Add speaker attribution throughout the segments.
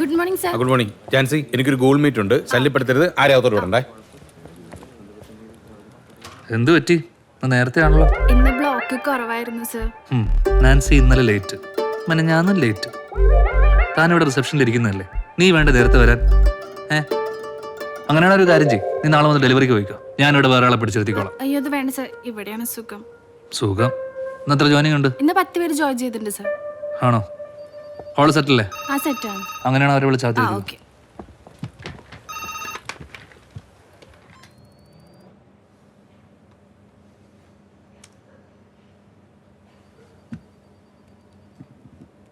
Speaker 1: Good morning sir
Speaker 2: good morning Jancy എനിക്കൊരു goal meet ഉണ്ട്. ശല്യപ്പെടുത്തരുത്. ആരാത്തോട് വിടണ്ടേ?
Speaker 3: എന്ത് പറ്റി? നേരത്തെ ആണല്ലോ.
Speaker 1: ഇന്ന് ബ്ലോക്ക് കുറവായിരുന്നു സർ
Speaker 3: നാൻസി ഇന്നലെ ലേറ്റ് മന ഞാനും ലേറ്റ് താൻ ഇവിടെ റിസപ്ഷനിൽ ഇരിക്കുന്നതല്ലേ? നീ വേണ്ട നേരത്തെ വരാൻ? ഏ? അങ്ങനെയാണ് ഒരു കാര്യം ചെയ്യും. നീ നാളെ വന്ന് ഡെലിവറിക്ക് പോയിക്കോ. ഞാനിവിടെ വേറെ ആളെ പിടിച്ചെടുത്തിക്കോളാം
Speaker 1: അയ്യോ അത് വേണ്ട സർ ഇവിടെയാണ് സുഖം.
Speaker 3: സുഖം? ഇന്ന് എത്ര ജോയിനിങ് ഉണ്ട്?
Speaker 1: ഇന്ന് പത്ത് പേര് ജോയിൻ ചെയ്തിട്ടുണ്ട് സർ
Speaker 3: ആണോ? ഹോൾ സെറ്റല്ലേ
Speaker 1: ആ സെറ്റാണ്
Speaker 3: അങ്ങനെയാണ് അവരെ
Speaker 1: ആ
Speaker 3: വിളിച്ചാൽ
Speaker 1: ഓക്കെ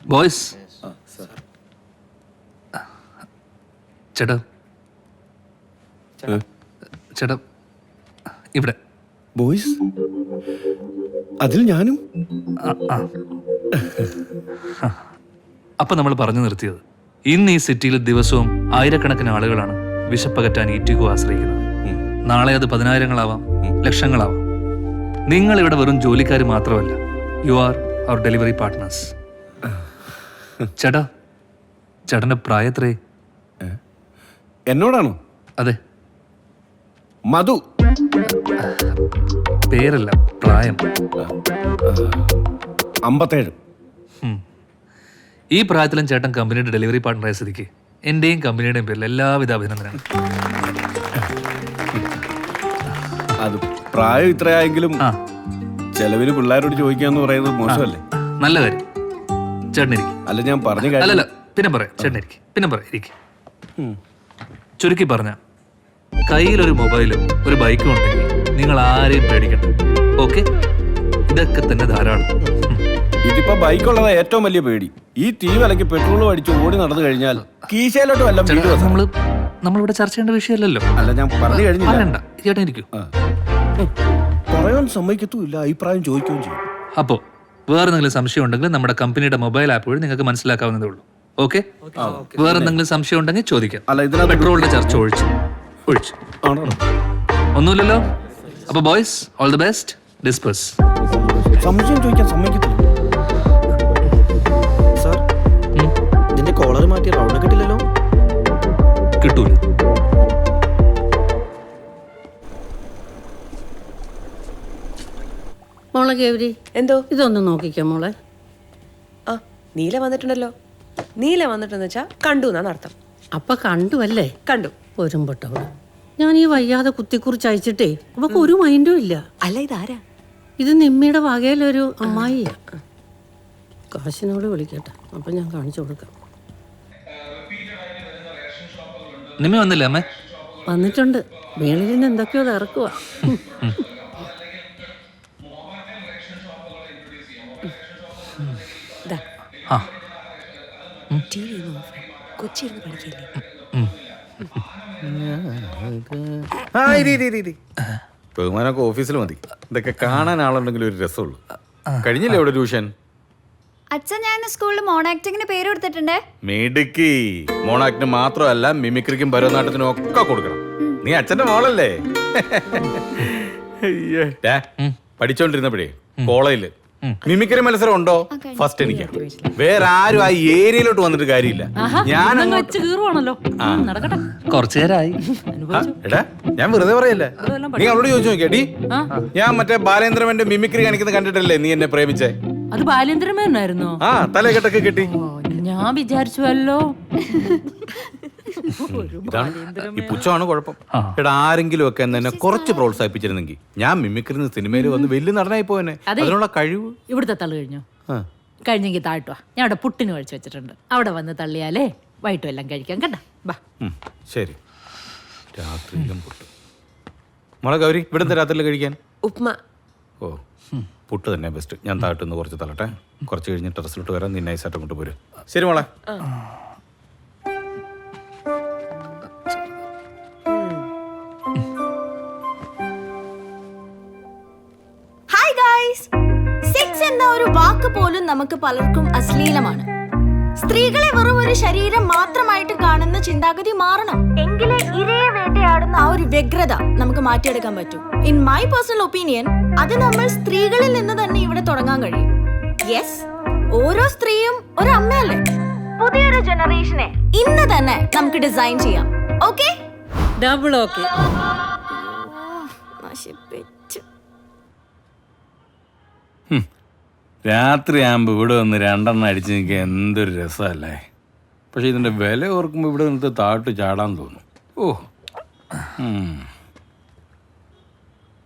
Speaker 3: ബോയ്സ് ചേട്ടാ. ചേട്ടാ. ഇവിടെ.
Speaker 4: ബോയ്സ് അതിൽ ഞാനും?
Speaker 3: അപ്പൊ നമ്മൾ പറഞ്ഞു നിർത്തിയത്. ഇന്ന് ഈ സിറ്റിയിൽ ദിവസവും ആയിരക്കണക്കിന് ആളുകളാണ് വിശപ്പകറ്റാൻ ഈറ്റിക്കോ ആശ്രയിക്കുന്നത്. നാളെ അത് പതിനായിരങ്ങളാവാം ലക്ഷങ്ങളാവാം. നിങ്ങൾ ഇവിടെ വെറും ജോലിക്കാർ മാത്രമല്ല you are our delivery partners ചേട്ടാ ചേട്ടന്റെ പ്രായത്രേ
Speaker 4: എന്നോടാണോ?
Speaker 3: അതെ.
Speaker 4: മധു.
Speaker 3: പേരല്ല പ്രായം.
Speaker 4: അമ്പത്തേഴ്.
Speaker 3: ഈ പ്രായത്തിലും ചേട്ടൻ കമ്പനിയുടെ ഡെലിവറി പാർട്ട്ണറായ സ്ഥിതിക്ക് എന്റെയും കമ്പനിയുടെയും പേരിൽ എല്ലാവിധ അഭിനന്ദനങ്ങളും.
Speaker 4: അത് പ്രായം ഇത്രയായെങ്കിലും
Speaker 3: ആ.
Speaker 4: ചെലവിൽ പിള്ളേരോട് ചോദിക്കാന്ന് പറയുന്നത് മോശമല്ലേ?
Speaker 3: നല്ല കാര്യം. ചേട്ടനിരിക്കും
Speaker 4: അല്ല ഞാൻ പറഞ്ഞു കാര്യം
Speaker 3: അല്ലല്ല പിന്നെ പറയാം. ചേട്ടനിരിക്കും പിന്നെ പറയാം. ഇരിക്കും. ചുരുക്കി പറഞ്ഞ കയ്യിലൊരു മൊബൈലും ഒരു ബൈക്കും ഉണ്ടെങ്കിൽ നിങ്ങൾ ആരെയും പേടിക്കണ്ട. ഓക്കെ? ഇതൊക്കെ തന്നെ ധാരാളം.
Speaker 4: ഇതിപ്പോ ബൈക്കുള്ളതാ ഏറ്റവും വലിയ പേടി. ഈ തീ വിലക്ക് പെട്രോൾ അടിച്ച് ഓടി നടന്നു കഴിഞ്ഞാൽ കീശയിലോട്ട് വല്ല
Speaker 3: ചേട്ടാ, നമ്മൾ നമ്മളിവിടെ ചർച്ച ചെയ്യേണ്ട വിഷയമല്ലല്ലോ.
Speaker 4: അല്ല ഞാൻ പറഞ്ഞു കഴിഞ്ഞില്ല.
Speaker 3: ഇരിക്കൂ.
Speaker 4: പറയാൻ സമ്മതിക്കത്തുമില്ല അഭിപ്രായം ചോദിക്കുകയും ചെയ്യും.
Speaker 3: അപ്പോ വേറെ എന്തെങ്കിലും സംശയം ഉണ്ടെങ്കിൽ നമ്മുടെ കമ്പനിയുടെ മൊബൈൽ ആപ്പ് വഴി നിങ്ങൾക്ക് മനസ്സിലാക്കാവുന്നതേ ഉള്ളൂ. ഓക്കെ? വേറെ എന്തെങ്കിലും സംശയം ഉണ്ടെങ്കിൽ ചോദിക്കാം.
Speaker 4: അല്ല ഇതിനകത്ത്
Speaker 3: പെട്രോളിന്റെ ചർച്ച ഒഴിച്ചു. ഒഴിച്ചു. ഒന്നുമില്ലല്ലോ? അപ്പൊ boys all the best disperse
Speaker 4: സംശയം ചോദിക്കാൻ സമ്മതിക്കത്തില്ല.
Speaker 5: ഇതിന്റെ കോളർ മാറ്റി റൗണ്ട് കിട്ടില്ലല്ലോ?
Speaker 3: കിട്ടൂല.
Speaker 6: മോളെ ഗൗരി
Speaker 7: എന്തോ?
Speaker 6: ഇതൊന്ന് നോക്കിക്കോ മോളെ.
Speaker 7: ആ നീല വന്നിട്ടുണ്ടല്ലോ. നീല വന്നിട്ടെന്ന് വെച്ചാ കണ്ടു എന്നാണ് അർത്ഥം.
Speaker 6: അപ്പൊ കണ്ടു അല്ലേ?
Speaker 7: കണ്ടു.
Speaker 6: ഒരുമ്പട്ടവൾ ഞാൻ ഈ വയ്യാതെ കുത്തിക്കുറിച്ച് അയച്ചിട്ടേ അവക്ക് ഒരു മൈൻഡും ഇല്ല.
Speaker 7: അല്ല ഇതാരാ?
Speaker 6: ഇത് നിമ്മിയുടെ വകയിലൊരു അമ്മായി കാശിനോട് വിളിക്കട്ടെ. അപ്പൊ ഞാൻ കാണിച്ചു കൊടുക്കാം.
Speaker 3: നിമ്മി വന്നില്ലേ അമ്മേ?
Speaker 6: വന്നിട്ടുണ്ട്. നിന്ന് എന്തൊക്കെയോ ഇറക്കുക
Speaker 7: ബഹുമാനൊക്കെ പഠിക്കല്ലേ?
Speaker 2: ഓഫീസിൽ മതി. ഇതൊക്കെ കാണാൻ ആളുണ്ടെങ്കിൽ ഒരു രസമുള്ളൂ. കഴിഞ്ഞില്ലേ ഇവിടെ ട്യൂഷൻ?
Speaker 8: അച്ഛൻ ഞാൻ സ്കൂളിൽ മോൺ ആക്ടിങ്ങിന് പേര് കൊടുത്തിട്ടുണ്ട്.
Speaker 2: മിടുക്കി. മോണാക്ടിന് മാത്രമല്ല മിമിക്രിക്കും ഭരതനാട്യത്തിനും ഒക്കെ കൊടുക്കണം. നീ അച്ഛന്റെ മോളല്ലേ. ഡാ, പഠിച്ചോണ്ടിരുന്നപ്പോഴേ കോളേജിൽ മിമിക്രി മത്സരം ഉണ്ടോ? ഫസ്റ്റ് എനിക്ക്. വേറെ ആരും ആ ഏരിയയിലോട്ട് വന്നിട്ട് കാര്യമില്ല. ഞാൻ വെച്ച്
Speaker 6: കീറുവാണല്ലോ
Speaker 2: ആ.
Speaker 6: നടക്കട്ടെ.
Speaker 3: കുറച്ചു നേരമായി
Speaker 2: ആ, എടാ ഞാൻ വെറുതെ പറയല്ലേ? നീ അവളോട് ചോദിച്ചു നോക്കിയാടി ഞാൻ മറ്റേ ബാലേന്ദ്രമന്റെ മിമിക്രി കാണിക്കുന്നത് കണ്ടിട്ടല്ലേ നീ എന്നെ പ്രേമിച്ചേ?
Speaker 6: അത് ബാലേന്ദ്രമേനായിരുന്നോ
Speaker 2: ആ തലകെട്ടൊക്കെ കിട്ടി.
Speaker 6: ഞാൻ വിചാരിച്ചുവല്ലോ.
Speaker 2: ഇതാണ് ഈ പുച്ഛമാണ് കുഴപ്പം. എടാ ആരെങ്കിലും ഒക്കെ എന്നെ കുറച്ച് പ്രോത്സാഹിപ്പിച്ചിരുന്നെങ്കിൽ ഞാൻ മിമിക്രിന്ന് സിനിമയിൽ വന്ന് വലിയ നടനായി പോയനെ. അതിനുള്ള കഴിവ്?
Speaker 6: ഇവിടുത്തെ തള്ളു കഴിഞ്ഞോ?
Speaker 2: ആ.
Speaker 6: കഴിഞ്ഞെങ്കിൽ താഴ്ത്തുവാ ഞാൻ അവിടെ പുട്ടിന് കഴിച്ചു വെച്ചിട്ടുണ്ട്. അവിടെ വന്ന് തള്ളിയാലേ വൈകിട്ടും എല്ലാം കഴിക്കാം. കേട്ടാ ബാ
Speaker 2: ഉം, ശരി. രാത്രിയിലും പുട്ട്. മോളെ ഗൗരി ഇവിടുത്തെ രാത്രിയിൽ കഴിക്കാൻ?
Speaker 7: ഉപ്മ.
Speaker 2: ഓ പുട്ട് തന്നെ ബെസ്റ്റ് ഞാൻ താഴ്ത്തുനിന്ന് കുറച്ച് തള്ളട്ടെ. കുറച്ച് കഴിഞ്ഞ് ടെറസിലോട്ട് വരാൻ നീ നൈസായിട്ട് അങ്ങോട്ട് പോരും. ശരി മോളെ.
Speaker 8: ഹായ് ഒരു വാക്ക് പോലും നമുക്ക് പലർക്കും അശ്ലീലമാണ്. സ്ത്രീകളെ വെറും ഒരു ശരീരം മാത്രമായിട്ട് കാണുന്ന ചിന്താഗതി മാറണം. എങ്കിലേ ഇരയെ വേട്ടയാടുന്ന ആ ഒരു വ്യഗ്രത നമുക്ക് മാറ്റിയെടുക്കാൻ പറ്റൂ. ഇൻ മൈ പേഴ്സണൽ ഒപ്പീനിയൻ അത് നമ്മൾ സ്ത്രീകളിൽ നിന്ന് തന്നെ ഇവിടെ തുടങ്ങാൻ കഴിയും. യെസ് ഓരോ സ്ത്രീയും ഒരു അമ്മയല്ലേ? പുതിയൊരു ജനറേഷനെ ഇന്ന് തന്നെ നമുക്ക് ഡിസൈൻ ചെയ്യാം. ഓക്കെ
Speaker 6: ഡബിൾ ഓക്കെ
Speaker 8: നശിപ്പിച്ചു.
Speaker 2: രാത്രിയാകുമ്പോൾ ഇവിടെ വന്ന് രണ്ടെണ്ണം അടിച്ച് നിൽക്കുക എന്തൊരു രസമല്ലേ? പക്ഷെ ഇതിന്റെ വില ഓർക്കുമ്പോൾ ഇവിടെ നിന്നിട്ട് താട്ട് ചാടാൻ തോന്നും. ഓ.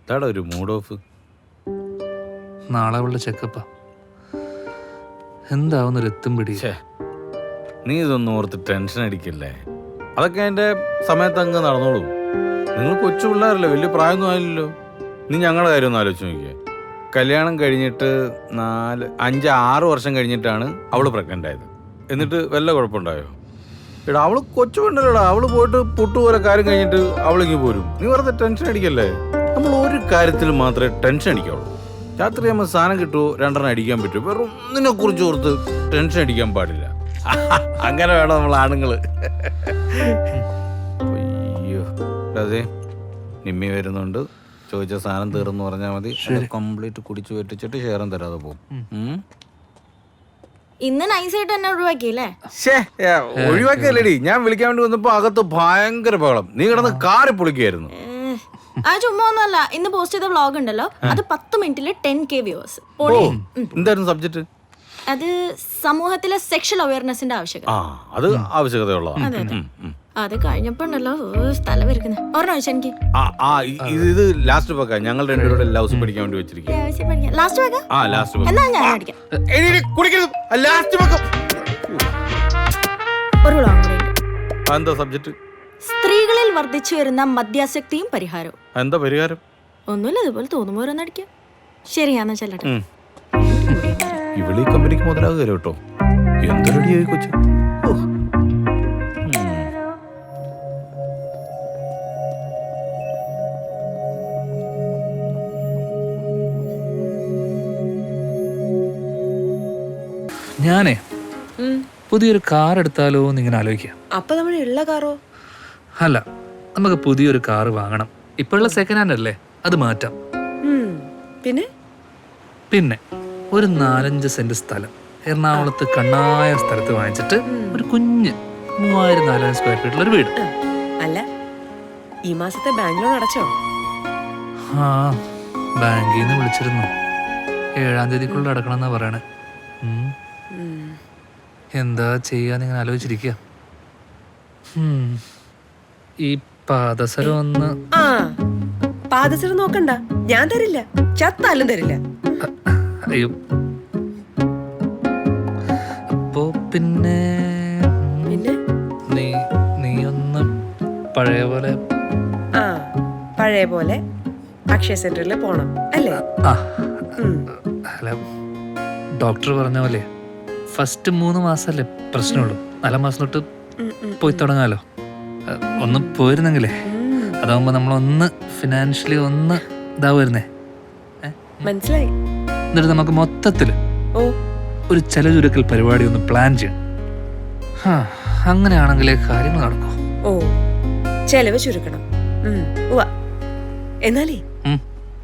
Speaker 2: ഇതാടാ ഒരു മൂഡ് ഓഫ്
Speaker 3: നാളെ അവളുടെ ചെക്കപ്പാ. എന്താവുന്നൊരു എത്തും പിടി.
Speaker 2: നീ ഇതൊന്നും ഓർത്ത് ടെൻഷൻ അടിക്കല്ലേ? അതൊക്കെ എന്റെ സമയത്ത് അങ്ങ് നടന്നോളൂ. നിങ്ങൾ കൊച്ചു പിള്ളേരല്ലേ വലിയ പ്രായമൊന്നും ആയില്ലല്ലോ. നീ ഞങ്ങളുടെ കാര്യം ഒന്ന് ആലോചിച്ച് നോക്കിയേ. കല്യാണം കഴിഞ്ഞിട്ട് നാല് അഞ്ച് ആറ് വർഷം കഴിഞ്ഞിട്ടാണ് അവൾ പ്രഗ്നന്റ് ആയത്. എന്നിട്ട് വല്ല കുഴപ്പമുണ്ടായോ? എടാ അവൾ കൊച്ചു അവൾ പോയിട്ട് പുട്ടുപോലെ കാര്യം കഴിഞ്ഞിട്ട് അവളിങ്ങ് പോരും. നീ വെറുതെ ടെൻഷൻ അടിക്കല്ലേ? നമ്മൾ ഒരു കാര്യത്തിൽ മാത്രമേ ടെൻഷൻ അടിക്കാവുള്ളൂ. രാത്രി നമ്മൾ സാധനം കിട്ടുമോ രണ്ടെണ്ണം അടിക്കാൻ പറ്റുമോ വെറും ഒന്നിനെ കുറിച്ച് ഓർത്ത് ടെൻഷൻ അടിക്കാൻ പാടില്ല. അങ്ങനെ വേണം നമ്മൾ ആണുങ്ങൾ. അയ്യോ. അതെ നിമ്മി വരുന്നുണ്ട്. ചോദിച്ച സാധനം തീർന്നു പറഞ്ഞാൽ മതി. കംപ്ലീറ്റ് കുടിച്ചു വെട്ടിച്ചിട്ട് ഷെയറും തരാതെ പോകും.
Speaker 8: ഇന്ന് നൈസായിട്ട് എന്നെ ഒഴിവാക്കിയല്ലേ?
Speaker 2: ഒഴിവാക്കിയല്ലേടി. ഞാൻ വിളിക്കാൻ വേണ്ടി വന്നപ്പോ അകത്ത് ഭയങ്കര ബഹളം. നീ കിടന്ന് കാറി പൊളിക്കായിരുന്നു
Speaker 8: ആ ചുമ്മാ ഒന്നുമല്ല. ഇന്ന് പോസ്റ്റ് ചെയ്ത വ്ളോഗ് ഉണ്ടല്ലോ. അത് പത്ത് മിനിറ്റിൽ ടെൻ കെ വ്യൂവേഴ്സ്
Speaker 2: എന്തായിരുന്നു സബ്ജക്റ്റ്
Speaker 8: അത് സമൂഹത്തിലെ സെക്ഷൽ അവയർനെസിന്റെ ആവശ്യകത.
Speaker 2: അത് ആവശ്യകതയുള്ളതാണ്.
Speaker 8: അത് കഴിഞ്ഞപ്പോണ്ടല്ലോ സ്ഥലം വരുന്നത് ഒരെണ്ണം വെച്ചാ എനിക്ക്.
Speaker 2: ആ ആ ഇ- ഇത് ഇത് ലാസ്റ്റ് വെക്കാം ഞങ്ങൾ രണ്ടുപേരുടെ ലൗസ് പഠിക്കാൻ വേണ്ടി വെച്ചിരിക്കുക
Speaker 8: ലാസ്റ്റ് വെക്കാം
Speaker 2: ആ? ലാസ്റ്റ് വെക്കാം
Speaker 8: എന്നാ ഞാൻ അടിക്കാം
Speaker 2: കുടിക്കരുത്. ലാസ്റ്റ് വെക്കാം
Speaker 8: ഒരു കൂടെ
Speaker 2: എന്താ
Speaker 8: സ്ത്രീകളിൽ വർദ്ധിച്ചു വരുന്ന മദ്യാസക്തിയും പരിഹാരവും.
Speaker 2: എന്താ പരിഹാരം?
Speaker 8: ഒന്നുമില്ല ഇതുപോലെ തോന്നുമ്പോ ഓരോന്ന് അടിക്കാം. ചെല്ലട്ടെ.
Speaker 2: ഉം. ഈ കമ്പനിക്ക് മുതലാകുകയല്ലോ കേട്ടോ എന്തൊരു കൊച്ചു.
Speaker 3: ഞാനേ പുതിയൊരു കാർ എടുത്താലോ എന്ന് ഇങ്ങനെ ആലോചിക്കാം.
Speaker 7: അപ്പൊ നമ്മൾ ഉള്ള കാറോ?
Speaker 3: അല്ല നമുക്ക് പുതിയൊരു കാർ വാങ്ങണം. ഇപ്പോഴുള്ള സെക്കൻഡ് ഹാൻഡ് അല്ലേ? അത് മാറ്റാം.
Speaker 7: പിന്നെ?
Speaker 3: പിന്നെ ഒരു നാലഞ്ച് സെന്റ് സ്ഥലം. എറണാകുളത്ത് കണ്ണായ സ്ഥലത്ത് വാങ്ങിച്ചിട്ട് ഒരു കുഞ്ഞ് മൂവായിരം നാലായിരം സ്ക്വയർ ഫീറ്റുള്ള ഒരു വീട്.
Speaker 7: അല്ല ഈ മാസത്തെ ബാങ്ക് ലോൺ അടച്ചോ?
Speaker 3: ആ ബാങ്കിൽ നിന്ന് വിളിച്ചിരുന്നു. ഏഴാം തീയതിക്കുള്ളിൽ അടക്കണം എന്നാ പറയണേ. എന്താ ചെയ്യാന്ന് ഇങ്ങനെ ആലോചിച്ചിരിക്കുക. ഈ പാദസരം ഒന്ന്
Speaker 7: ആ പാദസരം നോക്കണ്ട. ഞാൻ തരില്ല. ചത്താലും തരില്ല.
Speaker 3: അയ്യോ. അപ്പോ പിന്നെ
Speaker 7: പിന്നെ?
Speaker 3: നീ നീ ഒന്ന് പഴയ പോലെ.
Speaker 7: ആ പഴയ പോലെ അക്ഷയ സെന്ററിൽ പോണം അല്ലേ?
Speaker 3: ആ അല്ല ഡോക്ടർ പറഞ്ഞ പോലെ ഫസ്റ്റ് മൂന്ന് മാസമല്ലേ പ്രശ്നമുള്ളൂ. നാലാം മാസം തൊട്ട്. പോയി തുടങ്ങാലോ. ഒന്ന് പോയിരുന്നെങ്കിലേ.
Speaker 7: അതാവുമ്പോൾ
Speaker 3: അതാവുമ്പോ നമ്മളൊന്ന് ഫിനാൻഷ്യലി ഒന്ന് ഇതാവുമായിരുന്നേ.
Speaker 7: മനസ്സിലായി.
Speaker 3: എന്നിട്ട് നമുക്ക് മൊത്തത്തിൽ ഒരു ചില ചുരുക്കൽ പരിപാടി ഒന്ന് പ്ലാൻ ചെയ്യണം. അങ്ങനെയാണെങ്കിലേ കാര്യങ്ങൾ നടക്കൂ.
Speaker 7: ഓ ചെലവ് ചുരുക്കണം. എന്നാലേ.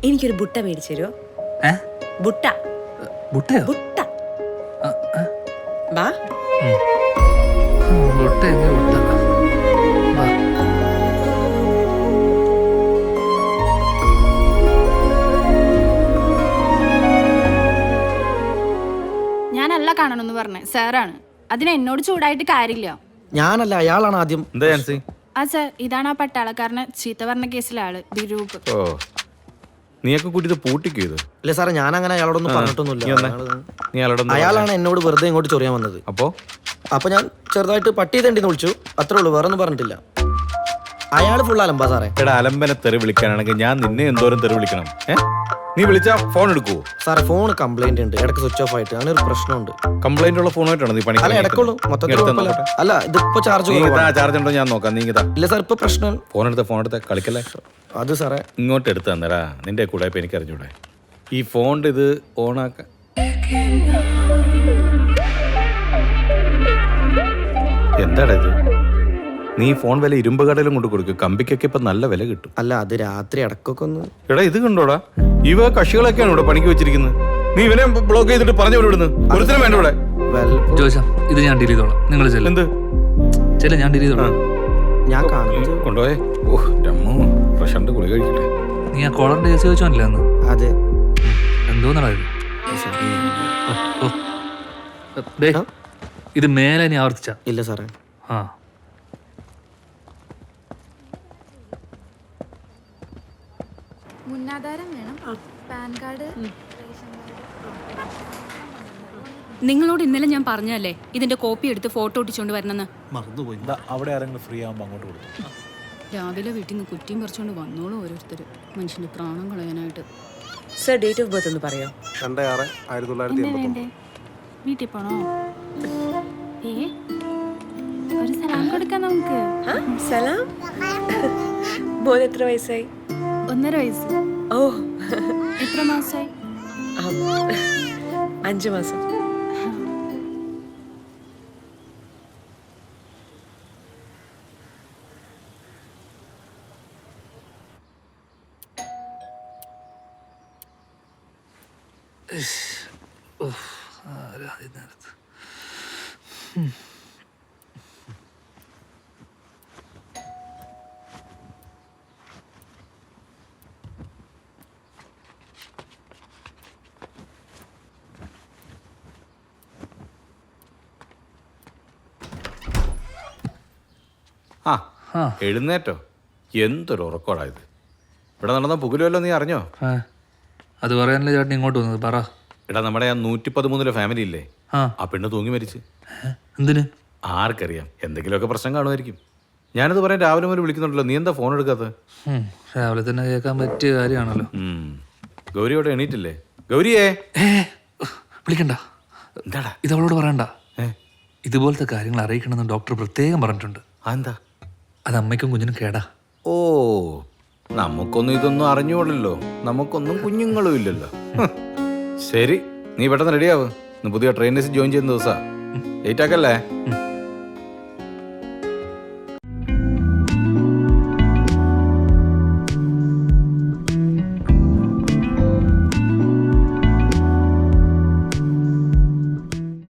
Speaker 7: എനിക്കൊരു ബുട്ട മേടിച്ചു തരുമോ ബുട്ട.
Speaker 3: ബുട്ടയോ?
Speaker 7: ബുട്ട. ബാ
Speaker 3: ഉം. ഉം, ബുട്ട എങ്ങനെ ബുട്ട വാ.
Speaker 1: ഞാനല്ല കാണണമെന്ന് പറഞ്ഞേ. സാറാണ്. അതിന് എന്നോട് ചൂടായിട്ട് കാര്യമില്ല.
Speaker 5: ഞാനല്ല അയാളാണ് ആദ്യം.
Speaker 2: എന്താ ജാൻസി?
Speaker 1: ആ സാർ ഇതാണ് ആ പട്ടാളക്കാരനെ ചീത്ത പറഞ്ഞ കേസിലെ ആൾ ദിരൂപ്
Speaker 2: ഓ. നീയൊക്കെ കൂട്ടി ഇത് പൂട്ടിക്കോ ഇത്?
Speaker 5: ഇല്ല സാറേ ഞാൻ അങ്ങനെ അയാളോടൊന്നും
Speaker 2: നീ
Speaker 5: പറഞ്ഞിട്ടൊന്നുമില്ല.
Speaker 2: വന്നേ. നീ
Speaker 5: അയാളാണ് എന്നോട് വെറുതെ ഇങ്ങോട്ട് ചൊറിയാൻ വന്നത്.
Speaker 2: അപ്പോ?
Speaker 5: അപ്പൊ ഞാൻ ചെറുതായിട്ട് പട്ടി തണ്ടിന്ന് വിളിച്ചു. അത്രേ ഉള്ളൂ വേറെ ഒന്നും പറഞ്ഞിട്ടില്ല. അയാൾ ഫുൾ അലമ്പാ സാറേ.
Speaker 2: എടാ അലമ്പനെ തെറി വിളിക്കാനാണെങ്കിൽ ഞാൻ നിന്നെ എന്തോരം തെറി വിളിക്കണം ഏ? നീ വിളിച്ചാ ഫോൺ എടുക്കുവോ?
Speaker 5: സാറേ ഫോൺ കംപ്ലൈന്റ് ഉണ്ട്. ഇടയ്ക്ക് സ്വിച്ച് ഓഫ് ആയിട്ട്. അങ്ങനെ ഒരു പ്രശ്നമുണ്ട്.
Speaker 2: കംപ്ലൈന്റ് ഉള്ള ഫോണായിട്ടാണോ നീ പണി
Speaker 5: അല്ല ഇടയ്ക്കുള്ളൂ. മൊത്തത്തിൽ കുഴപ്പമില്ല. അല്ല ഇതിപ്പോ ചാർജ്
Speaker 2: ചാർജ് ഉണ്ടോ? ഞാൻ നോക്കാം. നീ ഇതാ.
Speaker 5: ഇല്ല സാർ ഇപ്പൊ പ്രശ്നം
Speaker 2: ഫോൺ എടുത്ത ഫോൺ എടുത്ത കളിക്കല്ലേ?
Speaker 5: അത് സാറേ.
Speaker 2: ഇങ്ങോട്ട് എടുത്ത് തന്നരാ നിന്റെ കൂടെ ഇപ്പൊ എനിക്ക് അറിഞ്ഞൂടെ. ഈ ഫോണിന്റെ ഇത് ഓണാക്ക എന്താടാ ഇത്? നീ ഫോൺ വില ഇരുമ്പ് കടയിലും കൊണ്ട് കൊടുക്കും. കമ്പിക്കൊക്കെ ഇപ്പൊ നല്ല വില കിട്ടും.
Speaker 5: അല്ല അത് രാത്രി അടക്കൊക്കെ ഒന്ന്
Speaker 2: എടാ ഇത് കണ്ടോടാ. ഇവ കക്ഷികളൊക്കെയാണ് ഇവിടെ പണിക്ക് വെച്ചിരിക്കുന്നത്. നീ ഇവനെ ബ്ലോക്ക് ചെയ്തിട്ട് പറഞ്ഞു വിടുന്നു ഒരുത്തരം വേണ്ട ഇവിടെ.
Speaker 5: വെൽ
Speaker 3: ജോയിച്ച ഇത് ഞാൻ ഡീൽ ചെയ്തോളാം. നിങ്ങൾ ചെല്ലും.
Speaker 2: എന്ത്?
Speaker 3: ചെല്ല ഞാൻ ഡീൽ ചെയ്തോളാം.
Speaker 5: ഞാൻ കാണുന്നത്
Speaker 2: കൊണ്ടുപോയേ. ഓ രമ്മു പ്രശാന്ത് ഗുളിക കഴിക്കട്ടെ.
Speaker 3: നീ ആ കോളറിന്റെ കേസ് ചോദിച്ചോന്നില്ല അന്ന്?
Speaker 5: അതെ.
Speaker 3: എന്തോന്നാണ് ഇത്? മേലെ നീ ആവർത്തിച്ച.
Speaker 5: ഇല്ല സാറേ.
Speaker 3: ആ.
Speaker 1: മുന്നാധാരം വേണം. പാൻ കാർഡ്
Speaker 9: നിങ്ങളോട് ഇന്നലെ ഞാൻ പറഞ്ഞല്ലേ ഇതിന്റെ കോപ്പി എടുത്ത് ഫോട്ടോ ഒട്ടിച്ചോണ്ട് വരണമെന്ന്.
Speaker 10: അവിടെ ആരെങ്കിലും ഫ്രീ ആകുമ്പോൾ അങ്ങോട്ട് കൊടുക്കും
Speaker 9: രാവിലെ വീട്ടിൽ നിന്ന് കുറ്റിയും പറിച്ചോണ്ട് വന്നോളൂ ഓരോരുത്തർ മനുഷ്യന്റെ പ്രാണം കളയാനായിട്ട്.
Speaker 7: സർ ഡേറ്റ് ഓഫ് ബർത്ത് ഒന്ന് പറയോ?
Speaker 10: രണ്ട് ആറ് ആയിരത്തി തൊള്ളായിരത്തി
Speaker 1: വീട്ടിൽ പോണോ? ഏ? ഒരു സലാം കൊടുക്കാം നമുക്ക്.
Speaker 7: സലാം? മോൻ എത്ര വയസ്സായി?
Speaker 1: ഒന്നര വയസ്സ്.
Speaker 7: ഓ.
Speaker 1: എത്ര മാസമായി
Speaker 7: അഞ്ച് മാസം
Speaker 2: ആ
Speaker 3: ആ.
Speaker 2: എഴുന്നേറ്റോ? എന്തൊരു ഉറക്കോടാ ഇത്. ഇവിടെ നടന്ന പുകലുമല്ലോ നീ അറിഞ്ഞോ.
Speaker 3: അത് പറയാനല്ലേ ചേട്ടൻ ഇങ്ങോട്ട് വന്നത്. പറ.
Speaker 2: എടാ നമ്മുടെ ആ നൂറ്റി പതിമൂന്നിലെ ഫാമിലി ഇല്ലേ?
Speaker 3: ആ.
Speaker 2: പെണ്ണ് തൂങ്ങി മരിച്ച്?
Speaker 3: എന്തിന്?
Speaker 2: ആർക്കറിയാം. എന്തെങ്കിലുമൊക്കെ പ്രശ്നം കാണുമായിരിക്കും. ഞാനിത് പറയാൻ രാവിലെ മുതൽ വിളിക്കുന്നുണ്ടല്ലോ. നീ എന്താ ഫോൺ എടുക്കാത്തത്?
Speaker 3: രാവിലെ തന്നെ കേൾക്കാൻ പറ്റിയ കാര്യമാണല്ലോ.
Speaker 2: ഗൗരിയോട് എണീറ്റില്ലേ? ഗൗരിയേ?
Speaker 3: വിളിക്കണ്ട.
Speaker 2: എന്താടാ?
Speaker 3: ഇത് അവളോട് പറയണ്ട. ഇതുപോലത്തെ കാര്യങ്ങൾ അറിയിക്കണമെന്ന് ഡോക്ടർ പ്രത്യേകം പറഞ്ഞിട്ടുണ്ട്.
Speaker 2: അതെന്താ
Speaker 3: അത് അമ്മയ്ക്കും കുഞ്ഞിനും കേടാ.
Speaker 2: ഓ നമുക്കൊന്നും ഇതൊന്നും അറിഞ്ഞുകൊള്ളല്ലോ നമുക്കൊന്നും കുഞ്ഞുങ്ങളും ഇല്ലല്ലോ. ഹ്. ശരി നീ പെട്ടെന്ന് റെഡിയാവ് ഇന്ന് പുതിയ ട്രെയിനിൽ ജോയിൻ ചെയ്യുന്ന ദിവസം. ലേറ്റ് ആക്കല്ലേ.